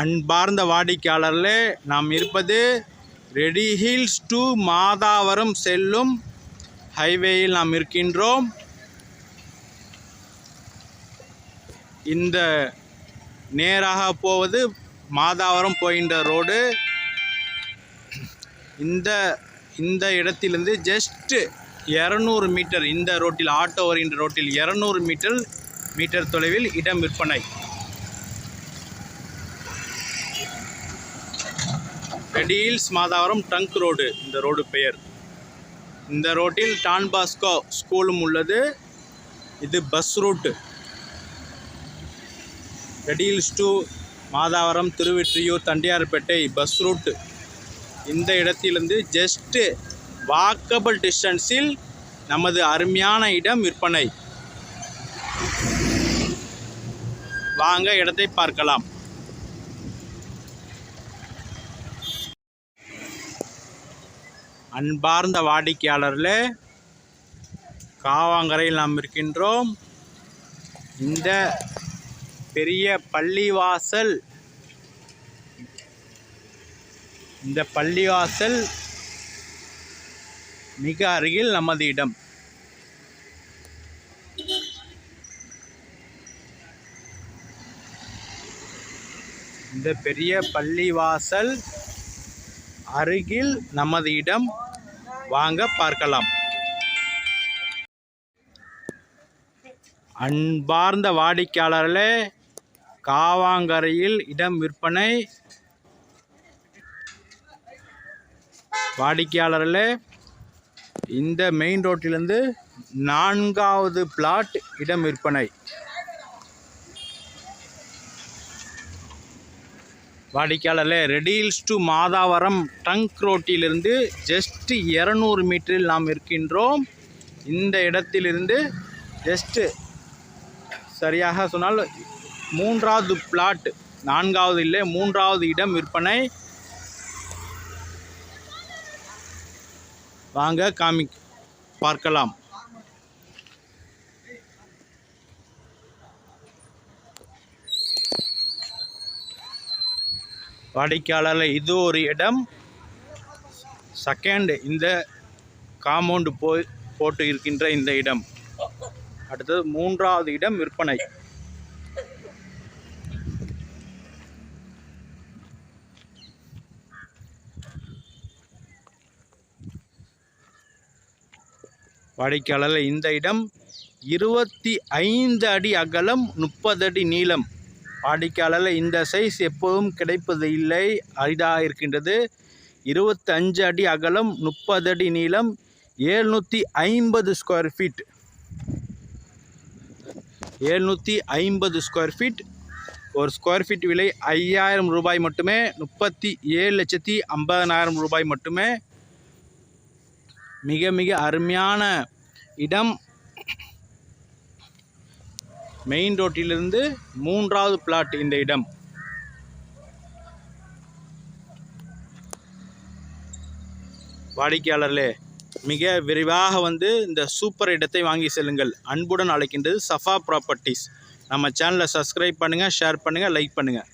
அன்பார்ந்த வாடிக்கையாளர்களே நாம் இருப்பது ரெடி ஹில்ஸ் டு மாதாவரம் செல்லும் ஹைவேயில் நாம் இருக்கின்றோம். இந்த நேராக போவது மாதாவரம் போகின்ற ரோடு. இந்த இந்த இடத்திலிருந்து ஜஸ்ட்டு இரநூறு மீட்டர் இந்த ரோட்டில் ஆட்டோ வருகின்ற ரோட்டில் இரநூறு மீட்டர் மீட்டர் தொலைவில் இடம் விற்பனை. Red Hills Madhavaram tank road இந்த ரோடு பெயர். இந்த ரோட்டில் டான் பாஸ்கோ ஸ்கூலும் உள்ளது. இது bus route. Red Hills to Madhavaram Thiruvottiyur Tondiarpet bus route இந்த இடத்திலிருந்து ஜஸ்ட்டு வாக்கபிள் டிஸ்டன்ஸில் நமது அருமையான இடம் விற்பனை. வாங்க இடத்தை பார்க்கலாம். அன்பார்ந்த வாடிக்கையாளர்களே காவாங்கரையில் நாம் இருக்கின்றோம். இந்த பெரிய பள்ளிவாசல் இந்த பள்ளிவாசல் மிக அருகில் நமது இடம். இந்த பெரிய பள்ளிவாசல் அருகில் நமது இடம் வாங்க பார்க்கலாம். அன்பார்ந்த வாடிக்கையாளர்களே காவாங்கரையில் இடம் விற்பனை. வாடிக்கையாளர்களே இந்த மெயின் ரோட்டிலிருந்து நான்காவது பிளாட் இடம் விற்பனை. வாடிக்கையாளர்களே Red Hills to Madhavaram tank ரோட்டிலிருந்து just இரநூறு மீட்டரில் நாம் இருக்கின்றோம். இந்த இடத்திலிருந்து ஜஸ்ட்டு சரியாக சொன்னால் மூன்றாவது பிளாட் நான்காவது இல்லை மூன்றாவது இடம் விற்பனை. வாங்க காமி பார்க்கலாம். வாடிக்கையாளர் இது ஒரு இடம் செகண்ட் இந்த காம்பவுண்டு போய் போட்டு இருக்கின்ற இந்த இடம். அடுத்தது மூன்றாவது இடம் விற்பனை. வாடிக்கையாளர் இந்த இடம் இருபத்தி ஐந்து அடி அகலம் முப்பது அடி நீளம். வாடிக்கையாளர் இந்த சைஸ் எப்போதும் கிடைப்பது இல்லை. அரிதாக இருக்கின்றது. இருபத்தஞ்சு அடி அகலம் முப்பது அடி நீளம் ஏழ்நூற்றி ஐம்பது ஸ்கொயர் ஃபீட் ஏழ்நூற்றி ஐம்பது ஸ்கொயர் ஃபீட் ஒரு ஸ்கொயர் ஃபீட் விலை ஐயாயிரம் ரூபாய் மட்டுமே முப்பத்தி ஏழு லட்சத்தி ஐம்பதனாயிரம் ரூபாய் மட்டுமே. மிக மிக அருமையான இடம். மெயின் ரோட்டிலிருந்து மூன்றாவது பிளாட் இந்த இடம். வாடிக்கையாளர்களே மிக விரைவாக வந்து இந்த சூப்பர் இடத்தை வாங்கி செல்லுங்கள். அன்புடன் அழைக்கின்றது சஃபா ப்ராப்பர்ட்டிஸ் நம்ம சேனலை சப்ஸ்கிரைப் பண்ணுங்கள் ஷேர் பண்ணுங்கள் லைக் பண்ணுங்கள்